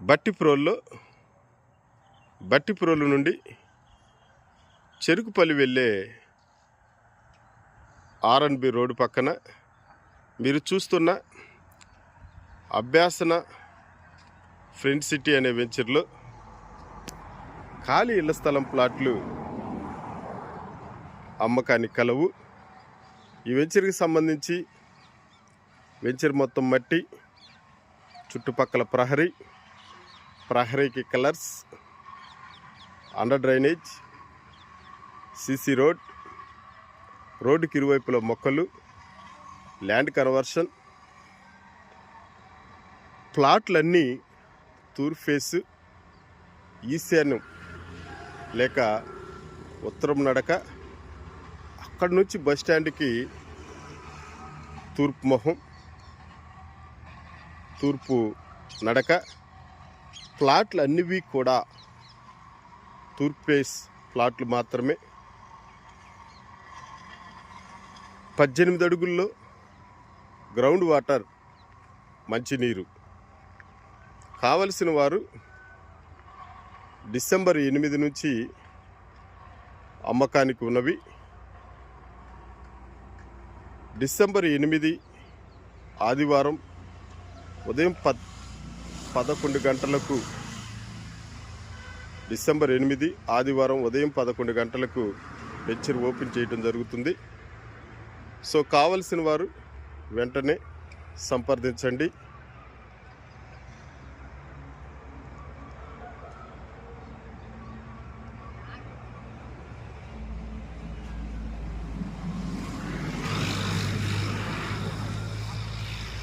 బట్టిప్రోల్లో బట్టిప్రోలు నుండి చెరుకుపల్లి వెళ్ళే R&B road పక్కన మీరు చూస్తున్న అభ్యాసన ఫ్రెండ్ సిటీ అనే వెంచర్లో ఖాళీ ఇళ్ళ స్థలం ప్లాట్లు అమ్మకానికి కలవు. ఈ వెంచర్కి సంబంధించి వెంచర్ మొత్తం మట్టి చుట్టుపక్కల ప్రహరీ ప్రహరీకి colours under drainage CC road రోడ్డుకి ఇరువైపుల మొక్కలు ల్యాండ్ కన్వర్షన్ ప్లాట్లన్నీ తూర్పు ఈశాన్యం లేక ఉత్తరం నడక అక్కడి నుంచి బస్ స్టాండ్కి తూర్పు మొహం తూర్పు నడక ప్లాట్లు అన్నివి కూడా తూర్పేస్ ప్లాట్లు మాత్రమే. పద్దెనిమిది అడుగుల్లో గ్రౌండ్ వాటర్ మంచినీరు. కావలసిన వారు డిసెంబర్ ఎనిమిది నుంచి అమ్మకానికి ఉన్నవి. డిసెంబర్ ఎనిమిది ఆదివారం ఉదయం పద్ పదకొండు గంటలకు డిసెంబర్ ఎనిమిది ఆదివారం ఉదయం పదకొండు గంటలకు వెంచర్ ఓపెన్ చేయడం జరుగుతుంది. సో కావలసిన వారు వెంటనే సంప్రదించండి.